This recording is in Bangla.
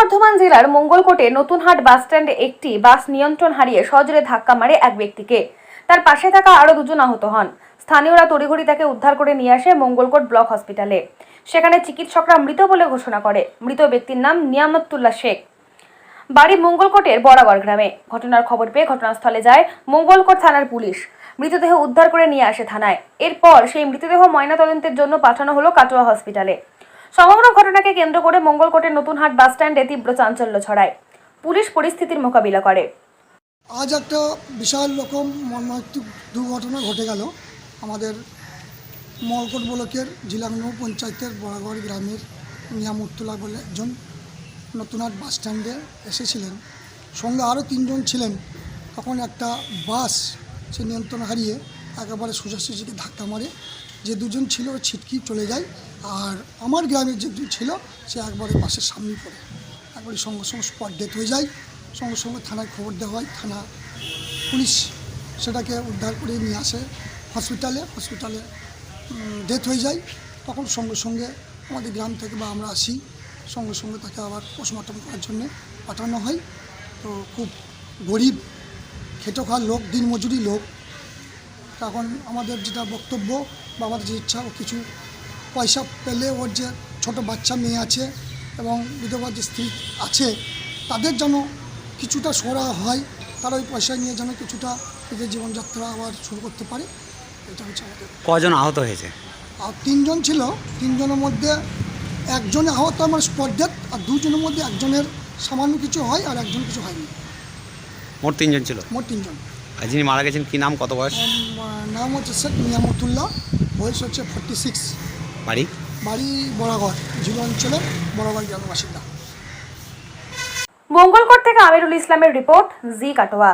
বর্ধমান জেলার মঙ্গলকোটে নতুনহাট বাসস্ট্যান্ডে একটি বাস নিয়ন্ত্রণ হারিয়ে সজোরে ধাক্কা মারে এক ব্যক্তিকে। তার পাশে থাকা আরও দুজন আহত হন। স্থানীয়রা তড়িঘড়ি তাকে উদ্ধার করে নিয়ে আসে মঙ্গলকোট ব্লক হসপিটালে। সেখানে চিকিৎসকরা মৃত বলে ঘোষণা করে। মৃত ব্যক্তির নাম নিয়ামতুল্লাহ শেখ। বাড়ি মঙ্গলকোটের বড়াগড় গ্রামে। ঘটনার খবর পেয়ে ঘটনাস্থলে যায় মঙ্গলকোট থানার পুলিশ। মৃতদেহ উদ্ধার করে নিয়ে আসে থানায়। এরপর সেই মৃতদেহ ময়নাতদন্তের জন্য পাঠানো হলো কাটোয়া হসপিটালে। সমগ্র ঘটনাকে কেন্দ্র করে মঙ্গলকোটের নতুনহাট বাসস্ট্যান্ডে তীব্র চাঞ্চল্য ছড়ায়। পুলিশ পরিস্থিতির মোকাবিলা করে। আজ একটা বিশাল রকম মর্মান্তিক দুর্ঘটনা ঘটে গেল। আমাদের মলকোট ব্লকের জিলাঙ্গ পঞ্চায়েতের বড়াগড় গ্রামের নিয়ামুত্তলা বলে একজন নতুনহাট বাস স্ট্যান্ডে এসেছিলেন। সঙ্গে আরও তিনজন ছিলেন। তখন একটা বাস সে নিয়ন্ত্রণ হারিয়ে একেবারে সোজাসুজিকে ধাক্কা মারে, যে দুজন ছিল ছিটকি চলে যায়। আর আমার গ্রামের যে দুজন ছিল, সে একবারে বাসের সামনে পড়ে। একবারে সঙ্গে সঙ্গে স্পট ডেথ হয়ে যায়। সঙ্গে সঙ্গে থানায় খবর দেওয়া হয়, থানা পুলিশ সেটাকে উদ্ধার করে নিয়ে আসে। হসপিটালে হসপিটালে ডেথ হয়ে যায়। তখন সঙ্গে সঙ্গে আমাদের গ্রাম থেকে বা আমরা আসি, সঙ্গে সঙ্গে তাকে আবার পোস্টমর্টম করার জন্যে পাঠানো হয়। তো খুব গরিব, খেটে খাওয়ার লোক, দিনমজুরি লোক। তখন আমাদের যেটা বক্তব্য বা আমাদের যে ইচ্ছা ও কিছু পয়সা পেলে ওর যে ছোট বাচ্চা মেয়ে আছে এবং বিধবা যে স্ত্রী আছে তাদের যেন কিছুটা সরা হয় তারা ওই পয়সা নিয়ে যেন কিছুটা এদের জীবনযাত্রা আবার শুরু করতে পারে এটা হচ্ছে আমাদের কজন আহত হয়েছে? আর তিনজন ছিল তিনজনের মধ্যে একজন আহত আমার স্পট ডেথ আর দুজনের মধ্যে একজনের সামান্য কিছু হয় আর একজন কিছু হয়নি। মোট তিনজন ছিল? মোট তিনজন। আর যিনি মারা গেছেন কি নাম কত বয়স? নাম হচ্ছে শেখ নিয়ামতুল্লাহ বয়স হচ্ছে ফর্টি সিক্স বাড়ি? বাড়ি বড়াগড় জিলো অঞ্চলের বড়াগড় গ্রামের বাসিন্দা। মঙ্গলকোট থেকে আমিরুল ইসলামের রিপোর্ট জি কাটোয়া।